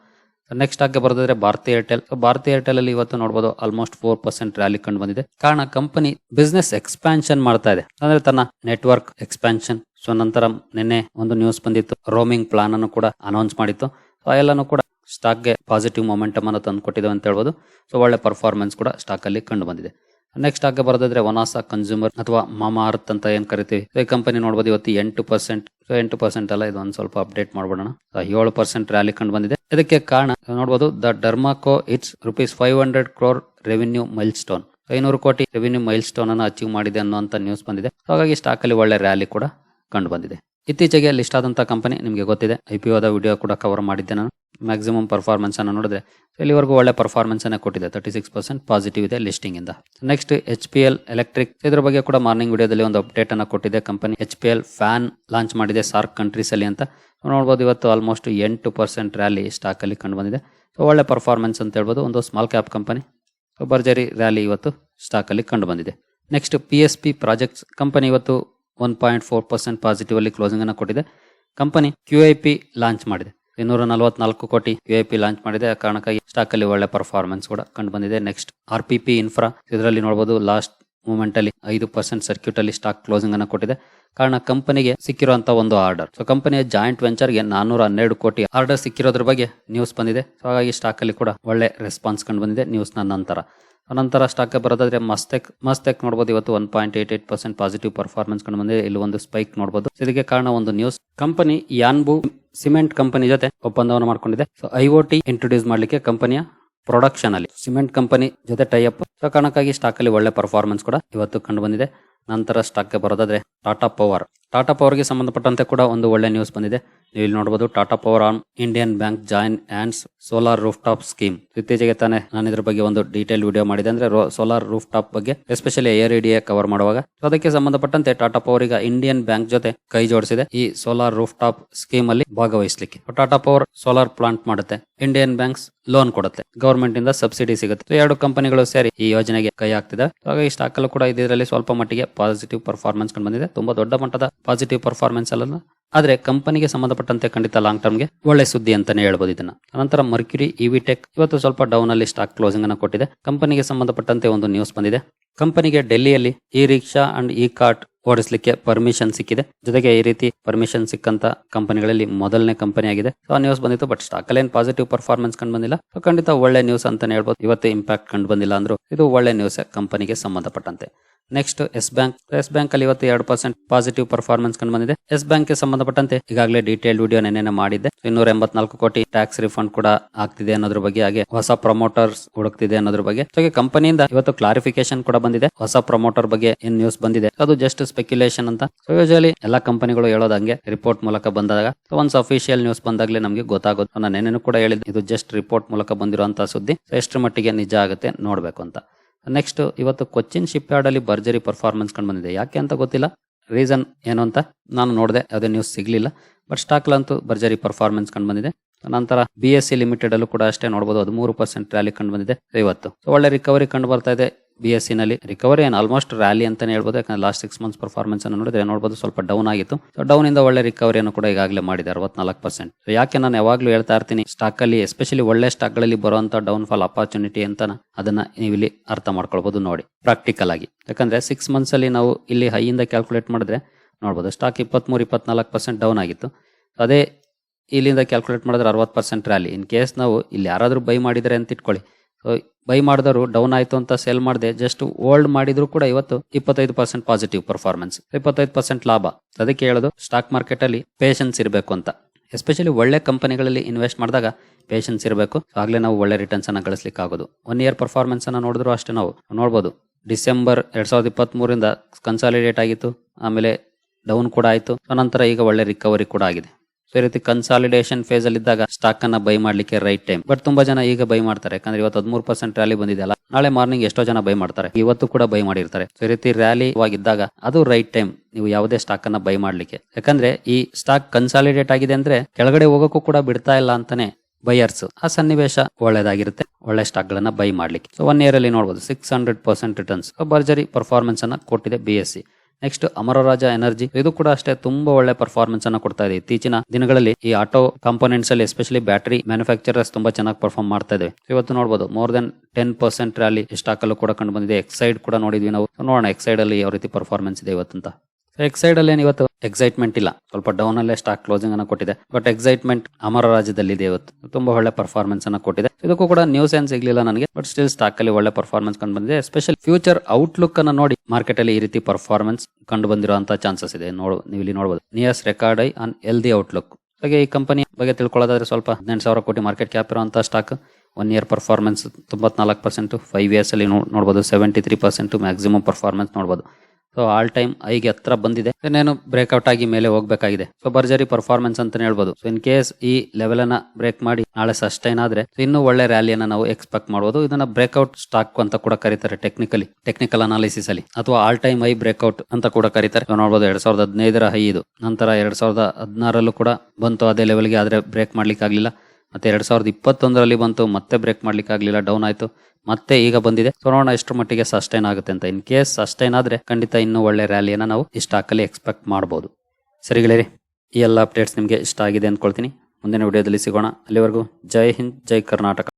ನೆಕ್ಸ್ಟ್ ಆಗಿ ಬರೋದಾದ್ರೆ ಭಾರತಿ ಏರ್ಟೆಲ್ ಭಾರತಿ ಏರ್ಟೆಲ್ ಅಲ್ಲಿ ಇವತ್ತು ನೋಡಬಹುದು ಆಲ್ಮೋಸ್ಟ್ ಫೋರ್ ಪರ್ಸೆಂಟ್ ರ್ಯಾಲಿ ಕಂಡು ಬಂದಿದೆ. ಕಾರಣ ಕಂಪನಿ ಬಿಸ್ನೆಸ್ ಎಕ್ಸ್ಪಾನ್ಷನ್ ಮಾಡ್ತಾ ಇದೆ. ಅಂದ್ರೆ ತನ್ನ ನೆಟ್ವರ್ಕ್ ಎಕ್ಸ್ಪಾನ್ಷನ್ ಸೊ ನಂತರ ನಿನ್ನೆ ಒಂದು ನ್ಯೂಸ್ ಬಂದಿತ್ತು. ರೋಮಿಂಗ್ ಪ್ಲಾನ್ ಅನ್ನು ಕೂಡ ಅನೌನ್ಸ್ ಮಾಡಿತ್ತು. ಎಲ್ಲಾನು ಕೂಡ ಸ್ಟಾಕ್ಗೆ ಪಾಸಿಟಿವ್ ಮೊಮೆಂಟಮ್ ಅನ್ನು ತಂದು ಕೊಟ್ಟಿದೆ ಅಂತ ಹೇಳ್ಬೋದು. ಸೊ ಒಳ್ಳೆ ಪರ್ಫಾರ್ಮೆನ್ಸ್ ಕೂಡ ಸ್ಟಾಕ್ ಅಲ್ಲಿ ಕಂಡು ಬಂದಿದೆ. ನೆಕ್ಸ್ಟ್ ಸ್ಟಾಕ್ಗೆ ಬರೋದಾದ್ರೆ ವನಾಸ ಕನ್ಸ್ಯೂಮರ್ ಅಥವಾ ಮಾಮಾ ಅರ್ತ್ ಅಂತ ಏನ್ ಕರಿತೀವಿ? ಈ ಕಂಪನಿ ನೋಡಬಹುದು ಇವತ್ತು ಎಂಟು ಪರ್ಸೆಂಟ್ ಸೊ ಎಂಟು ಪರ್ಸೆಂಟ್ ಅಲ್ಲ ಇದು ಒಂದ್ ಸ್ವಲ್ಪ ಅಪ್ಡೇಟ್ ಮಾಡ್ಬಿಡೋಣ. ಏಳು ಪರ್ಸೆಂಟ್ ರ್ಯಾಲಿ ಕಂಡು ಬಂದಿದೆ. ಇದಕ್ಕೆ ಕಾರಣ ನೋಡಬಹುದು the Derma Co it's rupees five hundred crore revenue milestone ಐನೂರು ಕೋಟಿ ರೆವಿನ್ಯೂ ಮೈಲ್ ಸ್ಟೋನ್ ಅನ್ನು ಅಚೀವ್ ಮಾಡಿದೆ ಅನ್ನುವಂತ ನ್ಯೂಸ್ ಬಂದಿದೆ. ಹಾಗಾಗಿ ಸ್ಟಾಕ್ ಅಲ್ಲಿ ಒಳ್ಳೆ ರ್ಯಾಲಿ ಕೂಡ ಕಂಡು ಬಂದಿದೆ. ಇತ್ತೀಚೆಗೆ ಲಿಸ್ಟ್ ಆದಂತ ಕಂಪನಿ ನಿಮಗೆ ಗೊತ್ತಿದೆ. ಐ ಪಿ ಒದ ವಿಡಿಯೋ ಕೂಡ ಕವರ್ ಮಾಡಿದ್ದೆ ನಾನು. ಮ್ಯಾಕ್ಸಿಮಮ್ ಪರ್ಫಾರ್ಮೆನ್ಸ್ ಅನ್ನು ನೋಡಿದ್ರೆ ಇಲ್ಲಿವರೆಗೂ ಒಳ್ಳೆ ಪರ್ಫಾರ್ಮೆನ್ಸ್ ಅನ್ನು ಕೊಟ್ಟಿದೆ. ತರ್ಟಿ ಸಿಕ್ಸ್ ಪರ್ಸೆಂಟ್ ಪಾಸಿಟಿವ್ ಇದೆ ಲಿಸ್ಟಿಂಗ್ ಇಂದ. Next H P L electric ಇದ್ರ ಬಗ್ಗೆ ಕೂಡ ಮಾರ್ನಿಂಗ್ ವಿಡಿಯೋದಲ್ಲಿ ಒಂದು ಅಪ್ಡೇಟ್ ಅನ್ನು ಕೊಟ್ಟಿದೆ company H P L fan launch ಮಾಡಿದೆ ಸಾರ್ಕ್ ಕಂಟ್ರೀಸ್ ಅಲ್ಲಿ ಅಂತ. ನೋಡ್ಬೋದು ಇವತ್ತು ಆಲ್ಮೋಸ್ಟ್ ಎಂಟು ಪರ್ಸೆಂಟ್ ರ್ಯಾಲಿ ಸ್ಟಾಕ್ ಅಲ್ಲಿ ಕಂಡು ಬಂದಿದೆ. ಒಳ್ಳೆ ಪರ್ಫಾರ್ಮೆನ್ಸ್ ಅಂತ ಹೇಳ್ಬೋದು. ಒಂದು ಸ್ಮಾಲ್ ಕ್ಯಾಪ್ ಕಂಪನಿ ಭರ್ಜರಿ ರ್ಯಾಲಿ ಇವತ್ತು ಸ್ಟಾಕ್ ಅಲ್ಲಿ ಕಂಡು ಬಂದಿದೆ. Next P S P projects company ಇವತ್ತು one point four percent positive ಅಲ್ಲಿ ಕ್ಲೋಸಿಂಗ್ ಅನ್ನು ಕೊಟ್ಟಿದೆ. Company Q I P launch ಮಾಡಿದೆ. ಇನ್ನೂರ ನಲವತ್ನಾಲ್ಕು ಕೋಟಿ ಯು ಐ ಪಿ ಲಾಂಚ್ ಮಾಡಿದೆ. ಆ ಕಾರಣಕ್ಕಾಗಿ ಸ್ಟಾಕ್ ಅಲ್ಲಿ ಒಳ್ಳೆ ಪರ್ಫಾರ್ಮೆನ್ಸ್ ಕೂಡ ಕಂಡು ಬಂದಿದೆ. Next R P P infra ಇದರಲ್ಲಿ ನೋಡಬಹುದು ಲಾಸ್ಟ್ ಮೂವ್ಮೆಂಟ್ ಅಲ್ಲಿ ಐದು ಪರ್ಸೆಂಟ್ ಸರ್ಕ್ಯೂಟ್ ಅಲ್ಲಿ ಸ್ಟಾಕ್ ಕ್ಲೋಸಿಂಗ್ ಅನ್ನು ಕೊಟ್ಟಿದೆ. ಕಾರಣ ಕಂಪನಿಗೆ ಸಿಕ್ಕಿರುವಂತ ಒಂದು ಆರ್ಡರ್. ಸೊ ಕಂಪನಿಯ ಜಾಯಿಂಟ್ ವೆಂಚರ್ಗೆ ನಾನೂರ ಹನ್ನೆರಡು ಕೋಟಿ ಆರ್ಡರ್ ಸಿಕ್ಕಿರೋದ್ರ ಬಗ್ಗೆ ನ್ಯೂಸ್ ಬಂದಿದೆ. ಸೊ ಹಾಗಾಗಿ ಸ್ಟಾಕ್ ಅಲ್ಲಿ ಕೂಡ ಒಳ್ಳೆ ರೆಸ್ಪಾನ್ಸ್ ಕಂಡು ಬಂದಿದೆ ನ್ಯೂಸ್ನ ನಂತರ. ನಂತರ ಸ್ಟಾಕ್ ಬರೋದಾದ್ರೆ ಮಸ್ತೆಕ್ ಮಸ್ತೆಕ್ ನೋಡಬಹುದು ಇವತ್ತು one point eight eight percent positive performance ಕಂಡು ಬಂದಿದೆ. ಇಲ್ಲಿ ಒಂದು ಸ್ಪೈಕ್ ನೋಡಬಹುದು ಇದಕ್ಕೆ ಕಾರಣ ಒಂದು news company Yanbu cement company ಜೊತೆ ಒಪ್ಪಂದವನ್ನು ಮಾಡ್ಕೊಂಡಿದೆ. ಸೊ ಐಒಟಿ ಇಂಟ್ರೊಡ್ಯೂಸ್ ಮಾಡಲಿಕ್ಕೆ ಕಂಪನಿಯ ಪ್ರೊಡಕ್ಷನ್ ಅಲ್ಲಿ. ಸಿಮೆಂಟ್ ಕಂಪನಿ ಜೊತೆ ಟೈ ಅಪ್ ಸೊ ಕಾರಣಕ್ಕಾಗಿ ಸ್ಟಾಕ್ ಅಲ್ಲಿ ಒಳ್ಳೆ ಪರ್ಫಾರ್ಮೆನ್ಸ್ ಕೂಡ ಇವತ್ತು ಕಂಡು ಬಂದಿದೆ. ನಂತರ ಸ್ಟಾಕ್ ಬರೋದಾದ್ರೆ ಟಾಟಾ ಪವರ್ ಟಾಟಾ ಪವರ್ಗೆ ಸಂಬಂಧಪಟ್ಟಂತೆ ಕೂಡ ಒಂದು ಒಳ್ಳೆ ನ್ಯೂಸ್ ಬಂದಿದೆ. ನೀವು ಇಲ್ಲಿ ನೋಡಬಹುದು Tata power on Indian bank join hands solar rooftop scheme ಇತ್ತೀಚೆಗೆ ತಾನೇ ನಾನು ಇದ್ರ ಬಗ್ಗೆ ಒಂದು ಡೀಟೇಲ್ ವಿಡಿಯೋ ಮಾಡಿದೆ. ಅಂದ್ರೆ ಸೋಲಾರ್ ರೂಫ್ ಟಾಪ್ ಬಗ್ಗೆ ಎಸ್ಪೆಷಲಿ ಏರ್ ಇಡಿಯಾ ಕವರ್ ಮಾಡುವಾಗ. ಅದಕ್ಕೆ ಸಂಬಂಧಪಟ್ಟಂತೆ ಟಾಟಾ ಪವರ್ ಈಗ ಇಂಡಿಯನ್ ಬ್ಯಾಂಕ್ ಜೊತೆ ಕೈ ಜೋಡಿಸಿದೆ. ಈ ಸೋಲಾರ್ ರೂಫ್ ಟಾಪ್ ಸ್ಕೀಮ್ ಅಲ್ಲಿ ಭಾಗವಹಿಸಲಿಕ್ಕೆ ಟಾಟಾ ಪವರ್ ಸೋಲಾರ್ ಪ್ಲಾಂಟ್ ಮಾಡುತ್ತೆ. ಇಂಡಿಯನ್ ಬ್ಯಾಂಕ್ಸ್ ಲೋನ್ ಕೊಡುತ್ತೆ. ಗವರ್ಮೆಂಟ್ ಇಂದ ಸಬ್ಸಿಡಿ ಸಿಗುತ್ತೆ. ಎರಡು ಕಂಪನಿಗಳು ಸೇರಿ ಈ ಯೋಜನೆಗೆ ಕೈ ಹಾಕ್ತಿದೆ ಹಾಗಾಗಿ ಸ್ಟಾಕ್ ಅಲ್ಲೂ ಕೂಡ ಇದರಲ್ಲಿ ಸ್ವಲ್ಪ ಮಟ್ಟಿಗೆ ಪಾಸಿಟಿವ್ ಪರ್ಫಾರ್ಮೆನ್ಸ್ ಕಂಡು ಬಂದಿದೆ. ತುಂಬಾ ದೊಡ್ಡ ಮಟ್ಟದ ಪಾಸಿಟಿವ್ ಪರ್ಫಾರ್ಮೆನ್ಸ್ ಅಲ್ಲ ಆದ್ರೆ ಕಂಪನಿಗೆ ಸಂಬಂಧಪಟ್ಟಂತೆ ಖಂಡಿತ ಲಾಂಗ್ ಟರ್ಮ್ಗೆ ಒಳ್ಳೆ ಸುದ್ದಿ ಅಂತಾನೆ ಹೇಳ್ಬೋದು ಇದನ್ನ. ನಂತರ ಮರ್ಕ್ಯುರಿ ಇವಿಟೆಕ್ ಇವತ್ತು ಸ್ವಲ್ಪ ಡೌನ್ ಅಲ್ಲಿ ಸ್ಟಾಕ್ ಕ್ಲೋಸಿಂಗ್ ಅನ್ನು ಕೊಟ್ಟಿದೆ. ಕಂಪನಿಗೆ ಸಂಬಂಧಪಟ್ಟಂತೆ ಒಂದು ನ್ಯೂಸ್ ಬಂದಿದೆ. ಕಂಪನಿಗೆ ಡೆಲ್ಲಿಯಲ್ಲಿ E rickshaw and E cart ಓಡಿಸ್ಲಿಕ್ಕೆ permission ಸಿಕ್ಕಿದೆ. ಜೊತೆಗೆ ಈ ರೀತಿ ಪರ್ಮಿಷನ್ ಸಿಕ್ಕಂತ ಕಂಪನಿಗಳಲ್ಲಿ ಮೊದಲನೇ ಕಂಪನಿ ಆಗಿದೆ. ಆ ನ್ಯೂಸ್ ಬಂದಿತ್ತು ಬಟ್ ಸ್ಟಾಕ್ ಅಲ್ಲಿ ಪಾಸಿಟಿವ್ ಪರ್ಫಾರ್ಮೆನ್ಸ್ ಕಂಡು ಬಂದಿಲ್ಲ. ಖಂಡಿತ ಒಳ್ಳೆ ನ್ಯೂಸ್ ಅಂತಾನೆ ಹೇಳ್ಬೋದು. ಇವತ್ತು ಇಂಪ್ಯಾಕ್ಟ್ ಕಂಡು ಬಂದಿಲ್ಲ ಅಂದ್ರೂ. ಇದು ಒಳ್ಳೆ ನ್ಯೂಸ್ ಕಂಪನಿಗೆ ಸಂಬಂಧಪಟ್ಟಂತೆ. Next Yes Bank Yes Bank ಅಲ್ಲಿ ಇವತ್ತು ಎರಡು ಪರ್ಸೆಂಟ್ ಪಾಸಿಟಿವ್ ಪರ್ಫಾರ್ಮೆನ್ಸ್ ಕಂಡು ಬಂದಿದೆ. ಎಸ್ ಬ್ಯಾಂಕ್ ಸಂಬಂಧಪಟ್ಟಂತೆ ಈಗಾಗಲೇ ಡೀಟೇಲ್ ವಿಡಿಯೋ ನೆನ್ನೆ ಮಾಡಿದ್ದೆ. ಇನ್ನೂರ ಎಂಬತ್ನಾಲ್ಕು ಕೋಟಿ ಟ್ಯಾಕ್ಸ್ ರಿಫಂಡ್ ಕೂಡ ಆಗ್ತಿದೆ ಅನ್ನೋದ್ರ ಬಗ್ಗೆ, ಹಾಗೆ ಹೊಸ ಪ್ರಮೋಟರ್ಸ್ ಹುಡುಕ್ತಿದೆ ಅನ್ನೋದ್ರ ಬಗ್ಗೆ. ಹಾಗೆ ಕಂಪನಿಯಿಂದ ಇವತ್ತು ಕ್ಲಾರಿಫಿಕೇಶನ್ ಕೂಡ ಬಂದಿದೆ. ಹೊಸ ಪ್ರಮೋಟರ್ ಬಗ್ಗೆ ಏನ್ ನ್ಯೂಸ್ ಬಂದಿದೆ. ಅದು ಜಸ್ಟ್ ಸ್ಪೆಕ್ಯುಲೇಷನ್ ಅಂತ. ಸೊ ಯೂಶಲಿ ಎಲ್ಲಾ ಕಂಪನಿಗಳು ಹೇಳೋದಂಗೆ ರಿಪೋರ್ಟ್ ಮೂಲಕ ಬಂದಾಗ. ಒನ್ಸ್ ಅಫಿಷಿಯಲ್ ನ್ಯೂಸ್ ಬಂದಾಗಲೇ ನಮಗೆ ಗೊತ್ತಾಗುತ್ತೆ ನಾನು ನೆನ್ನೆನೂ ಕೂಡ ಹೇಳಿದ್ದೆ. ಇದು ಜಸ್ಟ್ ರಿಪೋರ್ಟ್ ಮೂಲಕ ಬಂದಿರುವಂತಹ ಸುದ್ದಿ. ಎಷ್ಟು ಮಟ್ಟಿಗೆ ನಿಜ ಆಗುತ್ತೆ ನೋಡ್ಬೇಕು ಅಂತ. ನೆಕ್ಸ್ಟ್ ಇವತ್ತು ಕೊಚ್ಚಿನ್ ಶಿಪ್ ಯಾರ್ಡ್ ಅಲ್ಲಿ ಭರ್ಜರಿ ಪರ್ಫಾರ್ಮೆನ್ಸ್ ಕಂಡು ಬಂದಿದೆ. ಯಾಕೆ ಅಂತ ಗೊತ್ತಿಲ್ಲ. ರೀಸನ್ ಏನು ಅಂತ ನಾನು ನೋಡಿದೆ ಯಾವುದೇ ನ್ಯೂಸ್ ಸಿಗಲಿಲ್ಲ. ಬಟ್ ಸ್ಟಾಕ್ ಅಂತೂ ಭರ್ಜರಿ ಪರ್ಫಾರ್ಮೆನ್ಸ್ ಕಂಡು ಬಂದಿದೆ. ನಂತರ ಬಿ ಎಸ್ ಸಿ ಲಿಮಿಟೆಡ್ ಅಲ್ಲೂ ಕೂಡ ಅಷ್ಟೇ ನೋಡಬಹುದು ಹದಿಮೂರು ಪರ್ಸೆಂಟ್ ರ್ಯಾಲಿ ಕಂಡು ಬಂದಿದೆ ಇವತ್ತು. ಒಳ್ಳೆ ರಿಕವರಿ ಕಂಡು ಬರ್ತಾ ಇದೆ. ಬಿ ಎಸ್ ಸಿನಲ್ಲಿ ರಿಕವರಿ ಏನು ಆಲ್ಮೋಸ್ಟ್ ರ್ಯಾಲಿ ಅಂತಾನೆ ಹೇಳ್ಬೋದು. ಯಾಕಂದ್ರೆ ಲಾಸ್ಟ್ ಸಿಕ್ಸ್ ಮಂತ್ಸ್ ಪರ್ಫಾರ್ಮೆನ್ಸ್ ಅನ್ನು ನೋಡಿದ್ರೆ ನೋಡಬಹುದು ಸ್ವಲ್ಪ ಡೌನ್ ಆಗಿತ್ತು. ಸೊ ಡೌನ್ ಇಂದ ಒಳ್ಳೆ ರಿಕವರಿಯನ್ನು ಕೂಡ ಈಗಾಗಲೇ ಮಾಡಿದೆ, ಅರವತ್ನಾಲ್ಕು ಪರ್ಸೆಂಟ್ ಯಾಕೆ ನಾನು ಯಾವಾಗಲೂ ಹೇಳ್ತಾ ಇರ್ತೀನಿ ಸ್ಟಾಕ್ ಅಲ್ಲಿ ಎಸ್ಪೆಷಲಿ ಒಳ್ಳೆ ಸ್ಟಾಕ್ಗಳಲ್ಲಿ ಡೌನ್ ಫಾಲ್ ಅಪಾರ್ಚುನಿಟಿ ಅಂತ ಅದನ್ನ ನೀವು ಇಲ್ಲಿ ಅರ್ಥ ಮಾಡ್ಕೊಳ್ಬಹುದು ನೋಡಿ ಪ್ರಾಕ್ಟಿಕಲ್ ಆಗಿ. ಯಾಕಂದ್ರೆ ಸಿಕ್ಸ್ ಮಂತ್ಸ್ ಅಲ್ಲಿ ನಾವು ಇಲ್ಲಿ ಹೈಯಿಂದ ಕ್ಯಾಲ್ಕುಲೇಟ್ ಮಾಡಿದ್ರೆ ನೋಡ್ಬೋದು ಸ್ಟಾಕ್ ಇಪ್ಪತ್ಮೂರು, ಇಪ್ಪತ್ನಾಲ್ಕು ಪರ್ಸೆಂಟ್ ಡೌನ್ ಆಗಿತ್ತು. ಅದೇ ಇಲ್ಲಿಂದ ಕ್ಯಾಲ್ಕುಲೇಟ್ ಮಾಡಿದ್ರೆ ಅರವತ್ತು ಪರ್ಸೆಂಟ್ ರ್ಯಾಲಿ ಇನ್ ಕೇಸ್ ನಾವು ಇಲ್ಲಿ ಯಾರಾದರೂ ಬೈ ಮಾಡಿದರೆ ಅಂತ ಇಟ್ಕೊಳ್ಳಿ. ಬೈ ಮಾಡಿದವರು ಡೌನ್ ಆಯ್ತು ಅಂತ ಸೇಲ್ ಮಾಡಿದೆ ಜಸ್ಟ್ ಓಲ್ಡ್ ಮಾಡಿದ್ರು ಕೂಡ ಇವತ್ತು ಇಪ್ಪತ್ತೈದು ಪರ್ಸೆಂಟ್ ಪಾಸಿಟಿವ್ ಪರ್ಫಾರ್ಮೆನ್ಸ್ ಇಪ್ಪತ್ತೈದು ಪರ್ಸೆಂಟ್ ಲಾಭ. ಅದಕ್ಕೆ ಹೇಳೋದು ಸ್ಟಾಕ್ ಮಾರ್ಕೆಟ್ ಅಲ್ಲಿ ಪೇಷನ್ಸ್ ಇರಬೇಕು ಅಂತ. ಎಸ್ಪೆಷಲಿ ಒಳ್ಳೆ ಕಂಪನಿಗಳಲ್ಲಿ ಇನ್ವೆಸ್ಟ್ ಮಾಡಿದಾಗ ಪೇಷನ್ಸ್ ಇರಬೇಕು. ಆಗ್ಲೇ ನಾವು ಒಳ್ಳೆ ರಿಟರ್ನ್ಸ್ ಅನ್ನ ಗಳಿಸ್ಲಿಕ್ಕೆ ಆಗೋದು ಒನ್ ಇಯರ್ ಪರ್ಫಾರ್ಮೆನ್ಸ್ ಅನ್ನ ನೋಡಿದ್ರು ಅಷ್ಟೇ ನಾವು ನೋಡ್ಬೋದು. ಡಿಸೆಂಬರ್ ಎರಡ್ ಸಾವಿರದ ಇಪ್ಪತ್ತ್ ಮೂರಿಂದ ಕನ್ಸಾಲಿಡೇಟ್ ಆಗಿತ್ತು, ಆಮೇಲೆ ಡೌನ್ ಕೂಡ ಆಯಿತು. ನಂತರ ಈಗ ಒಳ್ಳೆ ರಿಕವರಿ ಕೂಡ ಆಗಿದೆ. ಈ ರೀತಿ ಕನ್ಸಾಲಿಡೇಷನ್ ಫೇಸ್ ಅಲ್ಲಿ ಇದ್ದಾಗ ಸ್ಟಾಕ್ ಅನ್ನ ಬೈ ಮಾಡ್ಲಿಕ್ಕೆ ರೈಟ್ ಟೈಮ್ ಬಟ್ ತುಂಬಾ ಜನ ಈಗ ಬೈ ಮಾಡ್ತಾರೆ. ಯಾಕಂದ್ರೆ ಇವತ್ತು ಹದಿಮೂರು ಪರ್ಸೆಂಟ್ ರ್ಯಾಲಿ ಬಂದಿದೆ ನಾಳೆ ಮಾರ್ನಿಂಗ್ ಎಷ್ಟೋ ಜನ ಬೈ ಮಾಡ್ತಾರೆ. ಇವತ್ತು ಕೂಡ ಬೈ ಮಾಡಿರ್ತಾರೆ. ಈ ರೀತಿ ರ್ಯಾಲಿ ಆಗಿದ್ದಾಗ ಅದು ರೈಟ್ ಟೈಮ್ ನೀವು ಯಾವುದೇ ಸ್ಟಾಕ್ ಅನ್ನ ಬೈ ಮಾಡ್ಲಿಕ್ಕೆ. ಯಾಕಂದ್ರೆ ಈ ಸ್ಟಾಕ್ ಕನ್ಸಾಲಿಡೇಟ್ ಆಗಿದೆ ಅಂದ್ರೆ ಕೆಳಗಡೆ ಹೋಗೋಕ್ಕೂ ಕೂಡ ಬಿಡ್ತಾ ಇಲ್ಲ ಅಂತಾನೆ ಬೈಯರ್ಸ್ ಆ ಸನ್ನಿವೇಶ ಒಳ್ಳೇದಾಗಿರುತ್ತೆ. ಒಳ್ಳೆ ಸ್ಟಾಕ್ ಗಳನ್ನ ಬೈ ಮಾಡ್ಲಿಕ್ಕೆ. ಸೊ ಒನ್ ಇಯರ್ ಅಲ್ಲಿ ನೋಡಬಹುದು ಸಿಕ್ಸ್ ಹಂಡ್ರೆಡ್ ಪರ್ಸೆಂಟ್ ರಿಟರ್ನ್ಸ್ ಬರ್ಜರಿ ಪರ್ಫಾರ್ಮೆನ್ಸ್ ಅನ್ನ ಕೊಟ್ಟಿದೆ B S C next Amara Raja energy ಇದು ಕೂಡ ಅಷ್ಟೇ ತುಂಬಾ ಒಳ್ಳೆ ಪರ್ಫಾರ್ಮೆನ್ಸ್ ಅನ್ನ ಕೊಡ್ತಾ ಇದೆ. ಇತ್ತೀಚಿನ ದಿನಗಳಲ್ಲಿ ಈ ಆಟೋ ಕಾಂಪೋನೆಂಟ್ಸ್ ಅಲ್ಲಿ ಎಸ್ಪೆಷಲಿ ಬ್ಯಾಟರಿ ಮ್ಯಾನುಫ್ಯಾಕ್ಚರರ್ಸ್ ತುಂಬಾ ಚೆನ್ನಾಗಿ ಪರ್ಫಾರ್ಮ್ ಮಾಡ್ತಾ ಇದೆ ಇವತ್ತು ನೋಡಬಹುದು more than ten percent rally stock ಅಲ್ಲೂ ಕೂಡ ಕಂಡು ಬಂದಿದೆ. ಎಕ್ಸೈಡ್ ಕೂಡ ನೋಡಿದ್ವಿ ನಾವು. ನೋಡೋಣ ಎಕ್ಸೈಡ್ ಅಲ್ಲಿ ಯಾವ ರೀತಿ ಪರ್ಫಾರ್ಮೆನ್ಸ್ ಇದೆ ಇವತ್ತಂತ. ಎಕ್ಸೈಡ್ ಅಲ್ಲಿ ಏನು ಇವತ್ತು ಎಕ್ಸೈಟ್ಮೆಂಟ್ ಇಲ್ಲ. ಸ್ವಲ್ಪ ಡೌನ್ ಅಲ್ಲೇ ಸ್ಟಾಕ್ ಕ್ಲೋಸಿಂಗ್ ಅನ್ನ ಕೊಟ್ಟಿದೆ. ಬಟ್ ಎಕ್ಸೈಟ್ಮೆಂಟ್ ಅಮರ ರಾಜ್ಯದಲ್ಲಿ ಇದೆ ಇವತ್ತು. ತುಂಬಾ ಒಳ್ಳೆ ಪರ್ಫಾರ್ಮೆನ್ಸ್ ಅನ್ನ ಕೊಟ್ಟಿದೆ. ಇದಕ್ಕೂ ಕೂಡ ನ್ಯೂ ಸೆನ್ಸ್ ಸಿಗ್ಲಿಲ್ಲ ನನಗೆ ಬಟ್ ಸ್ಟಿಲ್ ಸ್ಟಾಕ್ ಅಲ್ಲಿ ಒಳ್ಳೆ ಪರ್ಫಾರ್ಮೆನ್ಸ್ ಕಂಡು ಬಂದಿದೆ. ಸ್ಪೆಷಲ್ ಫ್ಯೂಚರ್ ಔಟ್ಲುಕ್ ಅನ್ನ ನೋಡಿ ಮಾರ್ಕೆಟ್ ಅಲ್ಲಿ ಈ ರೀತಿ ಪರ್ಫಾರ್ಮೆನ್ಸ್ ಕಂಡು ಬಂದಿರುವಂತಹ ಚಾನ್ಸಸ್ ಇದೆ. ನೋಡು, ನೀವು ಇಲ್ಲಿ ನೋಡಬಹುದು ನಿಯರ್ಸ್ ರೆಕಾರ್ಡ್ ಐ ಆನ್ ಎಲ್ದಿ ಔಟ್ಲುಕ್ ಹಾಗೆ ಈ ಕಂಪನಿ ಬಗ್ಗೆ ತಿಳ್ಕೊಳ್ಳೋದಾದ್ರೆ ಸ್ವಲ್ಪ ಹದಿನೆಂಟು ಸಾವಿರ ಕೋಟಿ ಮಾರ್ಕೆಟ್ ಕ್ಯಾಪ್ ಇರುವಂತಹ ಸ್ಟಾಕ್ ಒನ್ ಇಯರ್ ಪರ್ಫಾರ್ಮೆನ್ಸ್ ತೊಂಬತ್ನಾಲ್ಕು ಪರ್ಸೆಂಟ್ ಫೈವ್ ಇಯರ್ಸ್ ಅಲ್ಲಿ ನೋಡಬಹುದು seventy three percent maximum performance ನೋಡ್ಬೋದು. ಸೊ ಆಲ್ ಟೈಮ್ ಐಗೆ ಹತ್ರ ಬಂದಿದೆ. ಇನ್ನೇನು ಬ್ರೇಕ್ಔಟ್ ಆಗಿ ಮೇಲೆ ಹೋಗ್ಬೇಕಾಗಿದೆ. ಸೊ ಭರ್ಜರಿ ಪರ್ಫಾರ್ಮೆನ್ಸ್ ಅಂತಾನೆ ಹೇಳ್ಬೋದು. ಸೊ ಇನ್ ಕೇಸ್ ಈ ಲೆವೆಲ್ ಅನ್ನ ಬ್ರೇಕ್ ಮಾಡಿ ನಾಳೆ ಸಸ್ಟೈನ್ ಆದ್ರೆ ಇನ್ನೂ ಒಳ್ಳೆ ರ್ಯಾಲಿಯನ್ನ ನಾವು ಎಕ್ಸ್ಪೆಕ್ಟ್ ಮಾಡಬಹುದು ಇದನ್ನ ಬ್ರೇಕ್ಔಟ್ ಸ್ಟಾಕ್ ಅಂತ ಕೂಡ ಕರೀತಾರೆ ಟೆಕ್ನಿಕಲಿ ಟೆಕ್ನಿಕಲ್ ಅನಾಲಿಸಿಸ್ ಅಲ್ಲಿ. ಅಥವಾ ಆಲ್ ಟೈಮ್ ಐ ಬ್ರೇಕ್ಔಟ್ ಅಂತ ಕೂಡ ಕರೀತಾರೆ. ನೋಡಬಹುದು ಎರಡ್ ಸಾವಿರದ ಹದಿನೈದರ ಹೈ ಇದು. ನಂತರ ಎರಡ್ ಸಾವಿರದ ಹದಿನಾರಲ್ಲೂ ಕೂಡ ಬಂತು. ಅದೇ ಲೆವೆಲ್ಗೆ ಆದ್ರೆ ಬ್ರೇಕ್ ಮಾಡ್ಲಿಕ್ಕೆ ಆಗ್ಲಿಲ್ಲ ಮತ್ತೆ ಎರಡ್ ಸಾವಿರದ ಇಪ್ಪತ್ತೊಂದರಲ್ಲಿ ಬಂತು, ಮತ್ತೆ ಬ್ರೇಕ್ ಮಾಡ್ಲಿಕ್ಕೆ ಆಗ್ಲಿಲ್ಲ ಡೌನ್ ಆಯ್ತು. ಮತ್ತೆ ಈಗ ಬಂದಿದೆ. ಸೊ ನೋಡೋಣ ಎಷ್ಟು ಮಟ್ಟಿಗೆ ಸಸ್ಟೈನ್ ಆಗುತ್ತೆ ಅಂತ. ಇನ್ ಕೇಸ್ ಸಸ್ಟೈನ್ ಆದ್ರೆ ಖಂಡಿತ ಇನ್ನೂ ಒಳ್ಳೆ ರ್ಯಾಲಿಯನ್ನ ನಾವು ಈ ಸ್ಟಾಕ್ ಅಲ್ಲಿ ಎಕ್ಸ್ಪೆಕ್ಟ್ ಮಾಡಬಹುದು ಸರಿ ಗೆಳೆಯರಿ, ಈ ಎಲ್ಲ ಅಪ್ಡೇಟ್ಸ್ ನಿಮಗೆ ಇಷ್ಟ ಆಗಿದೆ ಅಂದ್ಕೊಳ್ತೀನಿ ಮುಂದಿನ ವಿಡಿಯೋದಲ್ಲಿ ಸಿಗೋಣ. ಅಲ್ಲಿವರೆಗೂ ಜೈ ಹಿಂದ್, ಜೈ ಕರ್ನಾಟಕ.